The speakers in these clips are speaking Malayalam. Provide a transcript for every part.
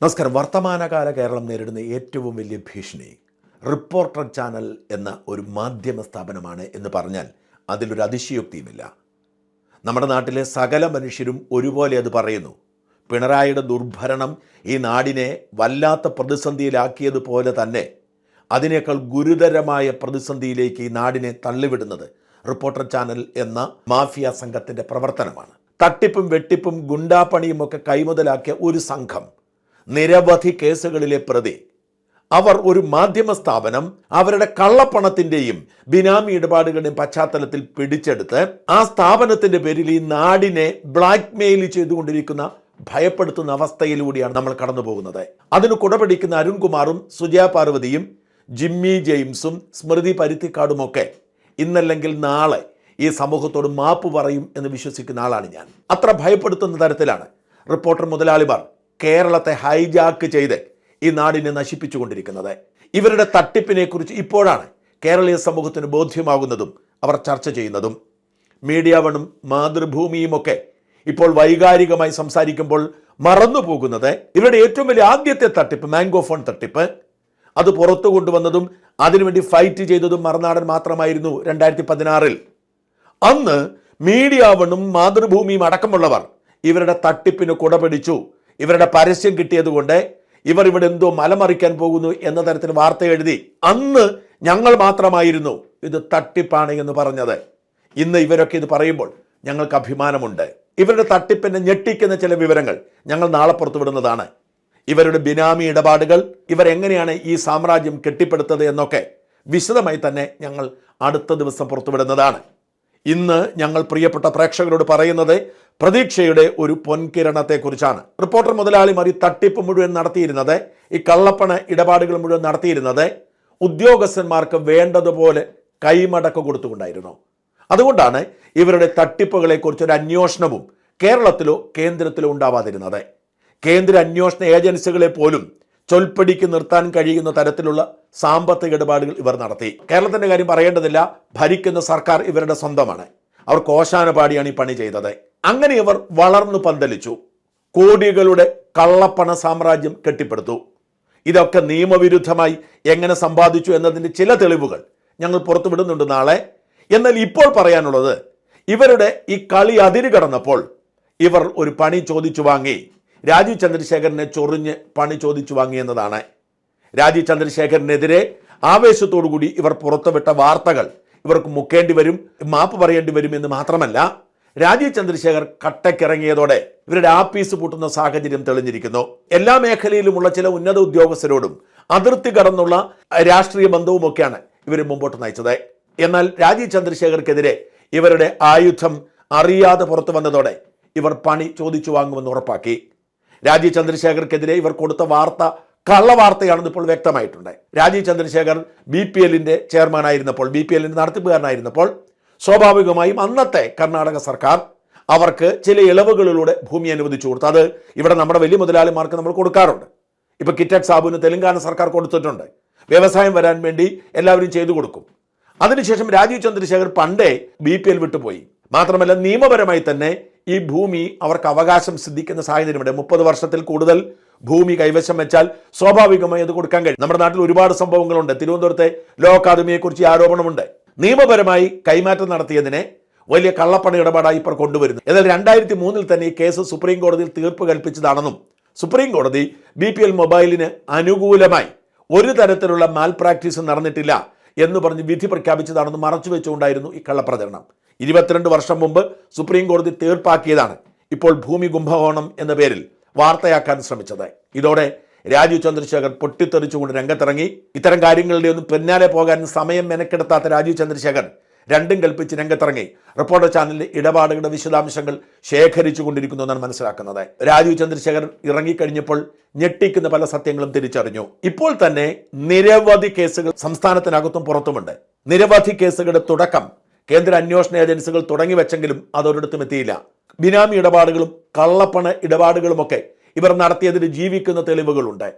നമസ്കാരം. വർത്തമാനകാല കേരളം നേരിടുന്ന ഏറ്റവും വലിയ ഭീഷണി റിപ്പോർട്ടർ ചാനൽ എന്ന ഒരു മാധ്യമ സ്ഥാപനമാണ് എന്ന് പറഞ്ഞാൽ അതിലൊരു അതിശയോക്തിയുമില്ല. നമ്മുടെ നാട്ടിലെ സകല മനുഷ്യരും ഒരുപോലെ അത് പറയുന്നു. പിണറായിയുടെ ദുർഭരണം ഈ നാടിനെ വല്ലാത്ത പ്രതിസന്ധിയിലാക്കിയതുപോലെ തന്നെ അതിനേക്കാൾ ഗുരുതരമായ പ്രതിസന്ധിയിലേക്ക് ഈ നാടിനെ തള്ളിവിടുന്നത് റിപ്പോർട്ടർ ചാനൽ എന്ന മാഫിയ സംഘത്തിന്റെ പ്രവർത്തനമാണ്. തട്ടിപ്പും വെട്ടിപ്പും ഗുണ്ടാപ്പണിയും ഒക്കെ കൈമുതലാക്കിയ ഒരു സംഘം നിരവധി കേസുകളിലെ പ്രതി. അവർ ഒരു മാധ്യമ സ്ഥാപനം അവരുടെ കള്ളപ്പണത്തിന്റെയും ബിനാമി ഇടപാടുകളുടെയും പശ്ചാത്തലത്തിൽ പിടിച്ചെടുത്ത് ആ സ്ഥാപനത്തിന്റെ പേരിൽ ഈ നാടിനെ ബ്ലാക്ക്മെയിൽ ചെയ്തുകൊണ്ടിരിക്കുന്ന ഭയപ്പെടുത്തുന്ന അവസ്ഥയിലൂടെയാണ് നമ്മൾ കടന്നു പോകുന്നത് അതിന് കുടപിടിക്കുന്ന അരുൺകുമാറും സുജയ പാർവതിയും ജിമ്മി ജെയിംസും സ്മൃതി പരുത്തിക്കാടുമൊക്കെ ഇന്നല്ലെങ്കിൽ നാളെ ഈ സമൂഹത്തോട് മാപ്പ് പറയും എന്ന് വിശ്വസിക്കുന്ന ആളാണ് ഞാൻ. അത്ര ഭയപ്പെടുത്തുന്ന തരത്തിലാണ് റിപ്പോർട്ടർ മുതലാളിമാർ കേരളത്തെ ഹൈജാക്ക് ചെയ്ത് ഈ നാടിനെ നശിപ്പിച്ചുകൊണ്ടിരിക്കുന്നത്. ഇവരുടെ തട്ടിപ്പിനെ കുറിച്ച് ഇപ്പോഴാണ് കേരളീയ സമൂഹത്തിന് ബോധ്യമാകുന്നതും അവർ ചർച്ച ചെയ്യുന്നതും. മീഡിയ വണും മാതൃഭൂമിയുമൊക്കെ ഇപ്പോൾ വൈകാരികമായി സംസാരിക്കുമ്പോൾ മറന്നു പോകുന്നത് ഇവരുടെ ഏറ്റവും വലിയ ആദ്യത്തെ തട്ടിപ്പ് മാംഗോ ഫോൺ തട്ടിപ്പ്. അത് പുറത്തു കൊണ്ടുവന്നതും അതിനുവേണ്ടി ഫൈറ്റ് ചെയ്തതും മറുനാടൻ മാത്രമായിരുന്നു രണ്ടായിരത്തി പതിനാറിൽ അന്ന് മീഡിയ വണും മാതൃഭൂമിയും അടക്കമുള്ളവർ ഇവരുടെ തട്ടിപ്പിന് കുടപിടിച്ചു. ഇവരുടെ പരസ്യം കിട്ടിയതുകൊണ്ട് ഇവർ ഇവിടെ എന്തോ മലമറിക്കാൻ പോകുന്നു എന്ന തരത്തിൽ വാർത്ത എഴുതി അന്ന് ഞങ്ങൾ മാത്രമായിരുന്നു ഇത് തട്ടിപ്പാണ് എന്ന് പറഞ്ഞത്. ഇന്ന് ഇവരൊക്കെ ഇത് പറയുമ്പോൾ ഞങ്ങൾക്ക് അഭിമാനമുണ്ട്. ഇവരുടെ തട്ടിപ്പിനെ ഞെട്ടിക്കുന്ന ചില വിവരങ്ങൾ ഞങ്ങൾ നാളെ പുറത്തുവിടുന്നതാണ്. ഇവരുടെ ബിനാമി ഇടപാടുകൾ ഇവരെങ്ങനെയാണ് ഈ സാമ്രാജ്യം കെട്ടിപ്പടുത്തത് എന്നൊക്കെ വിശദമായി തന്നെ ഞങ്ങൾ അടുത്ത ദിവസം പുറത്തുവിടുന്നതാണ്. ഇന്ന് ഞങ്ങൾ പ്രിയപ്പെട്ട പ്രേക്ഷകരോട് പറയുന്നത് പ്രതീക്ഷയുടെ ഒരു പൊൻകിരണത്തെക്കുറിച്ചാണ്. റിപ്പോർട്ടർ മുതലാളിമാർ ഈ തട്ടിപ്പ് മുഴുവൻ നടത്തിയിരുന്നത് ഈ കള്ളപ്പണ ഇടപാടുകൾ മുഴുവൻ നടത്തിയിരുന്നത് ഉദ്യോഗസ്ഥന്മാർക്ക് വേണ്ടതുപോലെ കൈമടക്ക് കൊടുത്തുകൊണ്ടായിരുന്നു. അതുകൊണ്ടാണ് ഇവരുടെ തട്ടിപ്പുകളെക്കുറിച്ച് ഒരു അന്വേഷണവും കേരളത്തിലോ കേന്ദ്രത്തിലോ ഉണ്ടാവാതിരുന്നത്. കേന്ദ്ര അന്വേഷണ ഏജൻസികളെ പോലും ചൊൽപ്പടിക്ക് നിർത്താൻ കഴിയുന്ന തരത്തിലുള്ള സാമ്പത്തിക ഇടപാടുകൾ ഇവർ നടത്തി. കേരളത്തിന്റെ കാര്യം പറയേണ്ടതില്ല. ഭരിക്കുന്ന സർക്കാർ ഇവരുടെ സ്വന്തമാണ്. അവർ കോശാനപാടിയാണ് ഈ പണി ചെയ്തത്. അങ്ങനെ ഇവർ വളർന്നു പന്തലിച്ചു. കോടികളുടെ കള്ളപ്പണ സാമ്രാജ്യം കെട്ടിപ്പടുത്തു. ഇതൊക്കെ നിയമവിരുദ്ധമായി എങ്ങനെ സമ്പാദിച്ചു എന്നതിന്റെ ചില തെളിവുകൾ ഞങ്ങൾ പുറത്തുവിടുന്നുണ്ട് നാളെ. എന്നാൽ ഇപ്പോൾ പറയാനുള്ളത് ഇവരുടെ ഈ കളി അതിരുകടന്നപ്പോൾ ഇവർ ഒരു പണി ചോദിച്ചു വാങ്ങി. രാജീവ് ചന്ദ്രശേഖരനെ ചൊറിഞ്ഞ് പണി ചോദിച്ചു വാങ്ങിയെന്നതാണ്. രാജീവ് ചന്ദ്രശേഖരനെതിരെ ആവേശത്തോടുകൂടി ഇവർ പുറത്തുവിട്ട വാർത്തകൾ. ഇവർക്ക് മുക്കേണ്ടി വരും മാപ്പ് പറയേണ്ടി വരും എന്ന് മാത്രമല്ല രാജീവ് ചന്ദ്രശേഖർ കട്ടക്കിറങ്ങിയതോടെ ഇവരുടെ ആപ്പീസ് പൂട്ടുന്ന സാഹചര്യം തെളിഞ്ഞിരിക്കുന്നു. എല്ലാ മേഖലയിലുമുള്ള ചില ഉന്നത ഉദ്യോഗസ്ഥരോടും അതിർത്തി കടന്നുള്ള രാഷ്ട്രീയ ബന്ധവുമൊക്കെയാണ് ഇവർ മുമ്പോട്ട് നയിച്ചത്. എന്നാൽ രാജീവ് ചന്ദ്രശേഖർക്കെതിരെ ഇവരുടെ ആയുധം അറിയാതെ പുറത്തു വന്നതോടെ ഇവർ പണി ചോദിച്ചു വാങ്ങുമെന്ന് ഉറപ്പാക്കി. രാജീവ് ചന്ദ്രശേഖർക്കെതിരെ ഇവർ കൊടുത്ത വാർത്ത കള്ള വാർത്തയാണെന്ന് ഇപ്പോൾ വ്യക്തമായിട്ടുണ്ട്. രാജീവ് ചന്ദ്രശേഖർ ബി പി എല്ലിന്റെ ചെയർമാനായിരുന്നപ്പോൾ ബി പി എല്ലിന്റെ നടത്തിപ്പുകാരനായിരുന്നപ്പോൾ സ്വാഭാവികമായും അന്നത്തെ കർണാടക സർക്കാർ അവർക്ക് ചില ഇളവുകളിലൂടെ ഭൂമി അനുവദിച്ചു കൊടുത്തു. അത് ഇവിടെ നമ്മുടെ വലിയ മുതലാളിമാർക്ക് നമ്മൾ കൊടുക്കാറുണ്ട്. ഇപ്പോൾ കിറ്റക് സാബുവിന് തെലങ്കാന സർക്കാർ കൊടുത്തിട്ടുണ്ട്. വ്യവസായം വരാൻ വേണ്ടി എല്ലാവരും ചെയ്തു കൊടുക്കും. അതിനുശേഷം രാജീവ് ചന്ദ്രശേഖർ പണ്ടേ ബി പി എൽ വിട്ടുപോയി. മാത്രമല്ല നിയമപരമായി തന്നെ ഈ ഭൂമി അവർക്ക് അവകാശം സിദ്ധിക്കുന്ന സാഹചര്യമുണ്ട് മുപ്പത് വർഷത്തിൽ കൂടുതൽ ഭൂമി കൈവശം വെച്ചാൽ സ്വാഭാവികമായി അത് കൊടുക്കാൻ കഴിയും. നമ്മുടെ നാട്ടിൽ ഒരുപാട് സംഭവങ്ങളുണ്ട്. തിരുവനന്തപുരത്തെ ലോ അക്കാദമിയെക്കുറിച്ച് ആരോപണമുണ്ട്. നിയമപരമായി കൈമാറ്റം നടത്തിയതിനെ വലിയ കള്ളപ്പണ ഇടപാടായി ഇപ്പോൾ കൊണ്ടുവരുന്നു. എന്നാൽ രണ്ടായിരത്തി മൂന്നിൽ തന്നെ ഈ കേസ് സുപ്രീം കോടതിയിൽ തീർപ്പ് കൽപ്പിച്ചതാണെന്നും സുപ്രീം കോടതി ബി പി എൽ മൊബൈലിന് അനുകൂലമായി ഒരു തരത്തിലുള്ള മാൽ പ്രാക്ടീസ് നടന്നിട്ടില്ല എന്ന് പറഞ്ഞ് വിധി പ്രഖ്യാപിച്ചതാണെന്ന് മറച്ചു വെച്ചുകൊണ്ടായിരുന്നു ഈ കള്ളപ്രചരണം. ഇരുപത്തിരണ്ട് വർഷം മുമ്പ് സുപ്രീം കോടതി തീർപ്പാക്കിയതാണ് ഇപ്പോൾ ഭൂമി കുംഭകോണം എന്ന പേരിൽ വാർത്തയാക്കാൻ ശ്രമിച്ചത്. ഇതോടെ രാജീവ് ചന്ദ്രശേഖർ പൊട്ടിത്തെറിച്ചുകൊണ്ട് രംഗത്തിറങ്ങി. ഇത്തരം കാര്യങ്ങളുടെ ഒന്നും പിന്നാലെ പോകാൻ സമയം മെനക്കെടുത്താത്ത രാജീവ് ചന്ദ്രശേഖർ രണ്ടും കൽപ്പിച്ച് രംഗത്തിറങ്ങി. റിപ്പോർട്ടർ ചാനലിലെ ഇടപാടുകളുടെ വിശദാംശങ്ങൾ ശേഖരിച്ചു കൊണ്ടിരിക്കുന്നു എന്നാണ് മനസ്സിലാക്കുന്നത്. രാജീവ് ചന്ദ്രശേഖർ ഇറങ്ങിക്കഴിഞ്ഞപ്പോൾ ഞെട്ടിക്കുന്ന പല സത്യങ്ങളും തിരിച്ചറിഞ്ഞു. ഇപ്പോൾ തന്നെ നിരവധി കേസുകൾ സംസ്ഥാനത്തിനകത്തും പുറത്തുമുണ്ട്. നിരവധി കേസുകളുടെ തുടക്കം കേന്ദ്ര അന്വേഷണ ഏജൻസികൾ തുടങ്ങി വെച്ചെങ്കിലും അതൊരിടത്തും എത്തിയില്ല. ബിനാമി ഇടപാടുകളും കള്ളപ്പണ ഇടപാടുകളുമൊക്കെ ഇവർ നടത്തിയതിന് ജീവിക്കുന്ന തെളിവുകളുണ്ട്.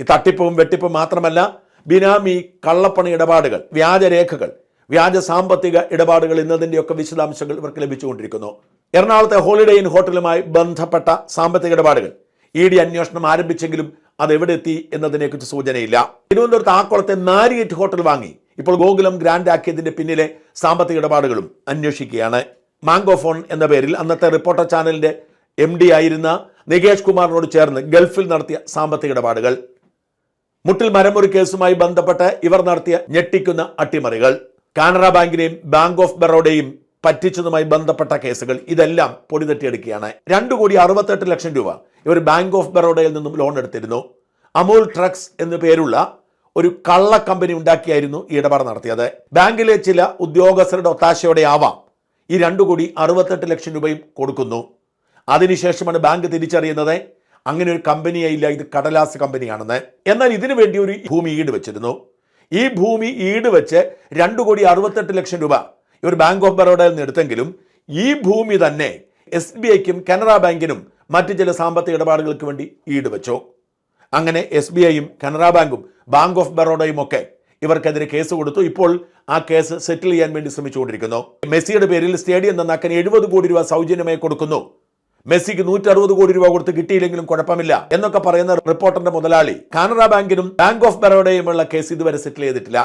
ഈ തട്ടിപ്പും വെട്ടിപ്പും മാത്രമല്ല ബിനാമി കള്ളപ്പണ ഇടപാടുകൾ വ്യാജരേഖകൾ വ്യാജ സാമ്പത്തിക ഇടപാടുകൾ എന്നതിന്റെയൊക്കെ വിശദാംശങ്ങൾ ഇവർക്ക് ലഭിച്ചുകൊണ്ടിരിക്കുന്നു. എറണാകുളത്തെ ഹോളിഡേ ഇൻ ഹോട്ടലുമായി ബന്ധപ്പെട്ട സാമ്പത്തിക ഇടപാടുകൾ. ഇ ഡി അന്വേഷണം ആരംഭിച്ചെങ്കിലും അത് എവിടെ എത്തി എന്നതിനെക്കുറിച്ച് സൂചനയില്ല. തിരുവനന്തപുരത്ത് ആക്കുളത്തെ നാരിയേറ്റ് ഹോട്ടൽ വാങ്ങി. ഇപ്പോൾ ഗോകുലം ഗ്രാൻഡ് ആക്കിയതിന്റെ പിന്നിലെ സാമ്പത്തിക ഇടപാടുകളും അന്വേഷിക്കുകയാണ്. മാംഗോഫോൺ എന്ന പേരിൽ അന്നത്തെ റിപ്പോർട്ടർ ചാനലിന്റെ എം ഡി ആയിരുന്ന നികേഷ് കുമാറിനോട് ചേർന്ന് ഗൾഫിൽ നടത്തിയ സാമ്പത്തിക ഇടപാടുകൾ. മുട്ടിൽ മരമുറി കേസുമായി ബന്ധപ്പെട്ട് ഇവർ നടത്തിയ ഞെട്ടിക്കുന്ന അട്ടിമറികൾ. കാനറ ബാങ്കിനെയും ബാങ്ക് ഓഫ് ബറോഡയും പറ്റിച്ചതുമായി ബന്ധപ്പെട്ട കേസുകൾ. ഇതെല്ലാം പൊടി തട്ടിയെടുക്കുകയാണ് രണ്ടു കോടി അറുപത്തെട്ട് ലക്ഷം രൂപ ഇവർ ബാങ്ക് ഓഫ് ബറോഡയിൽ നിന്നും ലോൺ എടുത്തിരുന്നു. അമൂൽ ട്രക്സ് എന്നു പേരുള്ള ഒരു കള്ള കമ്പനി ഉണ്ടാക്കിയായിരുന്നു ഈ ഇടപാട് നടത്തിയത്. ബാങ്കിലെ ചില ഉദ്യോഗസ്ഥരുടെ ഒത്താശയോടെ ആവാം. ഈ രണ്ടു കോടി അറുപത്തെട്ട് ലക്ഷം രൂപയും കൊടുക്കുന്നു. അതിനുശേഷമാണ് ബാങ്ക് തിരിച്ചറിയുന്നത് അങ്ങനെ ഒരു കമ്പനിയായില്ല ഇത് കടലാസ് കമ്പനിയാണെന്ന്. എന്നാൽ ഇതിനു വേണ്ടി ഒരു ഭൂമി ഈട് വെച്ചിരുന്നു ഈ ഭൂമി ഈട് വെച്ച് രണ്ടു കോടി അറുപത്തെട്ട് ലക്ഷം രൂപ ഇവർ ബാങ്ക് ഓഫ് ബറോഡയിൽ നിന്ന് എടുത്തെങ്കിലും ഈ ഭൂമി തന്നെ എസ് ബി ഐക്കും കനറ ബാങ്കിനും മറ്റു ചില സാമ്പത്തിക ഇടപാടുകൾക്ക് വേണ്ടി ഈട് വെച്ചു അങ്ങനെ എസ് ബി ഐയും കനറ ബാങ്കും ബാങ്ക് ഓഫ് ബറോഡയും ഒക്കെ ഇവർക്കെതിരെ കേസ് കൊടുത്തു. ഇപ്പോൾ ആ കേസ് സെറ്റിൽ ചെയ്യാൻ വേണ്ടി ശ്രമിച്ചുകൊണ്ടിരിക്കുന്നു. മെസ്സിയുടെ പേരിൽ സ്റ്റേഡിയം നന്നാക്കാൻ എഴുപത് കോടി രൂപ സൗജന്യമായി കൊടുക്കുന്നു. മെസ്സിക്ക് നൂറ്റി അറുപത് കോടി രൂപ കൊടുത്ത് കിട്ടിയില്ലെങ്കിലും കുഴപ്പമില്ല എന്നൊക്കെ പറയുന്ന റിപ്പോർട്ടറിന്റെ മുതലാളി. കാനറ ബാങ്കിനും ബാങ്ക് ഓഫ് ബറോഡയുമുള്ള കേസ് ഇതുവരെ സെറ്റിൽ ചെയ്തിട്ടില്ല.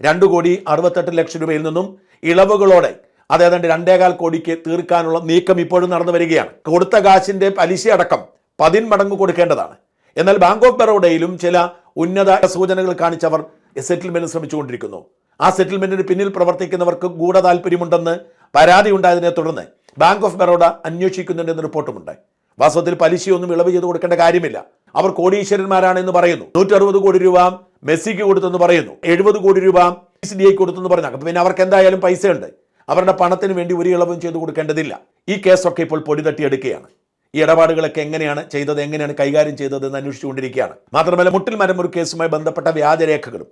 രണ്ടു കോടി അറുപത്തെട്ട് ലക്ഷം രൂപയിൽ നിന്നും ഇളവുകളോടെ അതേതാണ്ട് രണ്ടേകാൽ കോടിക്ക് തീർക്കാനുള്ള നീക്കം ഇപ്പോഴും നടന്നു വരികയാണ്. കൊടുത്ത കാശിന്റെ പലിശ അടക്കം പതിന്മടങ്ങ് കൊടുക്കേണ്ടതാണ്. എന്നാൽ ബാങ്ക് ഓഫ് ബറോഡയിലും ചില ഉന്നത സൂചനകൾ കാണിച്ചവർ സെറ്റിൽമെന്റ് ശ്രമിച്ചുകൊണ്ടിരിക്കുന്നു. ആ സെറ്റിൽമെന്റിന് പിന്നിൽ പ്രവർത്തിക്കുന്നവർക്ക് ഗൂഢ താല്പര്യമുണ്ടെന്ന് പരാതി ഉണ്ടായതിനെ തുടർന്ന് ബാങ്ക് ഓഫ് ബറോഡ അന്വേഷിക്കുന്നുണ്ടെന്ന് റിപ്പോർട്ടുമുണ്ട്. വാസ്തവത്തിൽ പലിശയൊന്നും ഇളവ് ചെയ്ത് കൊടുക്കേണ്ട കാര്യമില്ല. അവർ കോടീശ്വരന്മാരാണെന്ന് പറയുന്നു. നൂറ്റി അറുപത് കോടി രൂപ മെസ്സിക്ക് കൊടുത്തെന്ന് പറയുന്നു. എഴുപത് കോടി രൂപ എസ് ഡി ഐ കൊടുത്തെന്ന് പറഞ്ഞു. അപ്പം പിന്നെ അവർക്ക് എന്തായാലും പൈസയുണ്ട്. അവരുടെ പണത്തിന് വേണ്ടി ഒരു ഇളവും ചെയ്തു കൊടുക്കേണ്ടതില്ല. ഈ കേസൊക്കെ ഇപ്പോൾ പൊടി തട്ടിയെടുക്കുകയാണ് ഈ ഇടപാടുകളൊക്കെ എങ്ങനെയാണ് ചെയ്തത് എങ്ങനെയാണ് കൈകാര്യം ചെയ്തത് എന്ന് അന്വേഷിച്ചുകൊണ്ടിരിക്കുകയാണ്. മാത്രമല്ല മുട്ടിൽ മരമുറി കേസുമായി ബന്ധപ്പെട്ട വ്യാജരേഖകളും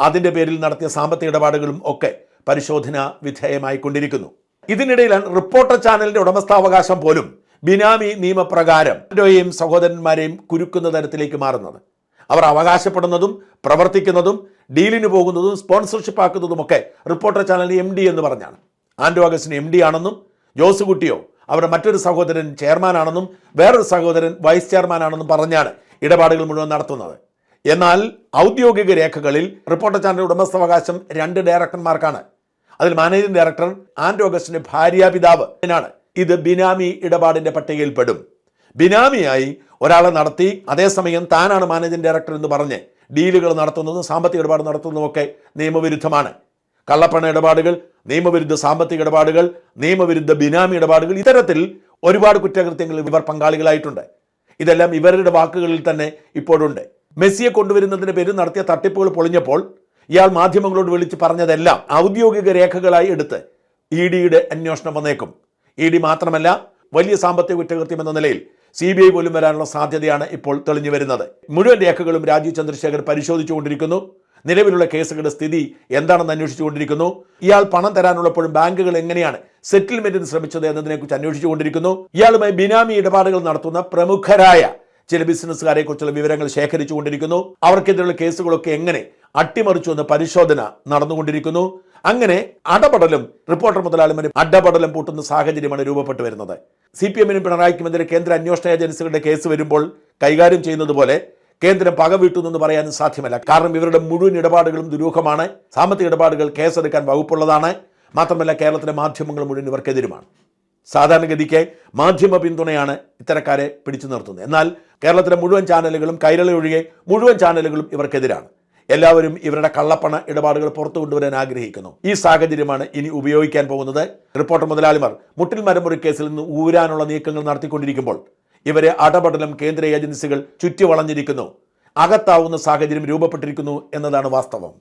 അതിന്റെ പേരിൽ നടത്തിയ സാമ്പത്തിക ഇടപാടുകളും ഒക്കെ പരിശോധന വിധേയമായി കൊണ്ടിരിക്കുന്നു ഇതിനിടയിലാണ് റിപ്പോർട്ടർ ചാനലിന്റെ ഉടമസ്ഥാവകാശം പോലും ബിനാമി നിയമപ്രകാരം യും സഹോദരന്മാരെയും കുരുക്കുന്ന തരത്തിലേക്ക് മാറുന്നത്. അവർ അവകാശപ്പെടുന്നതും പ്രവർത്തിക്കുന്നതും ഡീലിന് പോകുന്നതും സ്പോൺസർഷിപ്പ് ആക്കുന്നതുമൊക്കെ റിപ്പോർട്ടർ ചാനലിന്റെ എം ഡി എന്ന് പറഞ്ഞാണ്. ആൻഡോ അഗസ്റ്റിന് എം ഡി ആണെന്നും ജോസ് കുട്ടിയോ അവരുടെ മറ്റൊരു സഹോദരൻ ചെയർമാനാണെന്നും വേറൊരു സഹോദരൻ വൈസ് ചെയർമാനാണെന്നും പറഞ്ഞാണ് ഇടപാടുകൾ മുഴുവൻ നടത്തുന്നത്. എന്നാൽ ഔദ്യോഗിക രേഖകളിൽ റിപ്പോർട്ടർ ചാനൽ ഉടമസ്ഥാവകാശം രണ്ട് ഡയറക്ടർമാർക്കാണ്. അതിൽ മാനേജിംഗ് ഡയറക്ടർ ആൻഡോ അഗസ്റ്റിന്റെ ഭാര്യാപിതാവ് ആണ് ഇത് ബിനാമി ഇടപാടിന്റെ പട്ടികയിൽപ്പെടും. ബിനാമിയായി ഒരാളെ നടത്തി അതേസമയം താനാണ് മാനേജിംഗ് ഡയറക്ടർ എന്ന് പറഞ്ഞ് ഡീലുകൾ നടത്തുന്നതും സാമ്പത്തിക ഇടപാട് നടത്തുന്നതും ഒക്കെ നിയമവിരുദ്ധമാണ്. കള്ളപ്പണ ഇടപാടുകൾ നിയമവിരുദ്ധ സാമ്പത്തിക ഇടപാടുകൾ നിയമവിരുദ്ധ ബിനാമി ഇടപാടുകൾ ഇത്തരത്തിൽ ഒരുപാട് കുറ്റകൃത്യങ്ങളിൽ ഇവർ പങ്കാളികളായിട്ടുണ്ട്. ഇതെല്ലാം ഇവരുടെ വാക്കുകളിൽ തന്നെ ഇപ്പോഴുണ്ട്. മെസ്സിയെ കൊണ്ടുവരുന്നതിന് പേര് നടത്തിയ തട്ടിപ്പുകൾ പൊളിഞ്ഞപ്പോൾ ഇയാൾ മാധ്യമങ്ങളോട് വിളിച്ച് പറഞ്ഞതെല്ലാം ഔദ്യോഗിക രേഖകളായി എടുത്ത് ഇ ഡിയുടെ അന്വേഷണം വന്നേക്കും. ഇ ഡി മാത്രമല്ല വലിയ സാമ്പത്തിക കുറ്റകൃത്യം എന്ന നിലയിൽ സി ബി ഐ പോലും വരാനുള്ള സാധ്യതയാണ് ഇപ്പോൾ തെളിഞ്ഞു വരുന്നത്. മുഴുവൻ രേഖകളും രാജീവ് ചന്ദ്രശേഖർ പരിശോധിച്ചുകൊണ്ടിരിക്കുന്നു. നിലവിലുള്ള കേസുകളുടെ സ്ഥിതി എന്താണെന്ന് അന്വേഷിച്ചുകൊണ്ടിരിക്കുന്നു ഇയാൾ പണം തരാനുള്ളപ്പോഴും ബാങ്കുകൾ എങ്ങനെയാണ് സെറ്റിൽമെന്റിന് ശ്രമിച്ചത് എന്നതിനെക്കുറിച്ച് അന്വേഷിച്ചുകൊണ്ടിരിക്കുന്നു ഇയാളുമായി ബിനാമി ഇടപാടുകൾ നടത്തുന്ന പ്രമുഖരായ ചില ബിസിനസ്സുകാരെ കുറിച്ചുള്ള വിവരങ്ങൾ ശേഖരിച്ചുകൊണ്ടിരിക്കുന്നു അവർക്കെതിരെയുള്ള കേസുകളൊക്കെ എങ്ങനെ അട്ടിമറിച്ചു എന്ന് പരിശോധന നടന്നുകൊണ്ടിരിക്കുന്നു അങ്ങനെ അടപടലും റിപ്പോർട്ടർ മുതലാളിമാരും അടപടലും പൂട്ടുന്ന സാഹചര്യമാണ് രൂപപ്പെട്ടു വരുന്നത്. സി പി എമ്മിനും പിണറായിക്കുമെതിരെ കേന്ദ്ര അന്വേഷണ ഏജൻസികളുടെ കേസ് വരുമ്പോൾ കൈകാര്യം ചെയ്യുന്നത് പോലെ കേന്ദ്രം പകവീട്ടുന്നു പറയാനും സാധ്യമല്ല. കാരണം ഇവരുടെ മുഴുവൻ ഇടപാടുകളും ദുരൂഹമാണ്. സാമ്പത്തിക ഇടപാടുകൾ കേസെടുക്കാൻ വകുപ്പുള്ളതാണ്. മാത്രമല്ല കേരളത്തിലെ മാധ്യമങ്ങൾ മുഴുവൻ ഇവർക്കെതിരുമാണ്. സാധാരണഗതിക്ക് മാധ്യമ പിന്തുണയാണ് ഇത്തരക്കാരെ പിടിച്ചു നിർത്തുന്നത്. എന്നാൽ കേരളത്തിലെ മുഴുവൻ ചാനലുകളും കൈരളി ഒഴികെ മുഴുവൻ ചാനലുകളും ഇവർക്കെതിരാണ്. എല്ലാവരും ഇവരുടെ കള്ളപ്പണ ഇടപാടുകൾ പുറത്തു കൊണ്ടുവരാൻ ആഗ്രഹിക്കുന്നു. ഈ സാഹചര്യമാണ് ഇനി ഉപയോഗിക്കാൻ പോകുന്നത്. റിപ്പോർട്ടർ മുതലാളിമാർ മുട്ടിൽ മരമുറി കേസിൽ നിന്ന് ഊരാനുള്ള നീക്കങ്ങൾ നടത്തിക്കൊണ്ടിരിക്കുമ്പോൾ ഇവരെ അടപടലും കേന്ദ്ര ഏജൻസികൾ ചുറ്റിവളഞ്ഞിരിക്കുന്നു. അകത്താവുന്ന സാഹചര്യം രൂപപ്പെട്ടിരിക്കുന്നു എന്നതാണ് വാസ്തവം.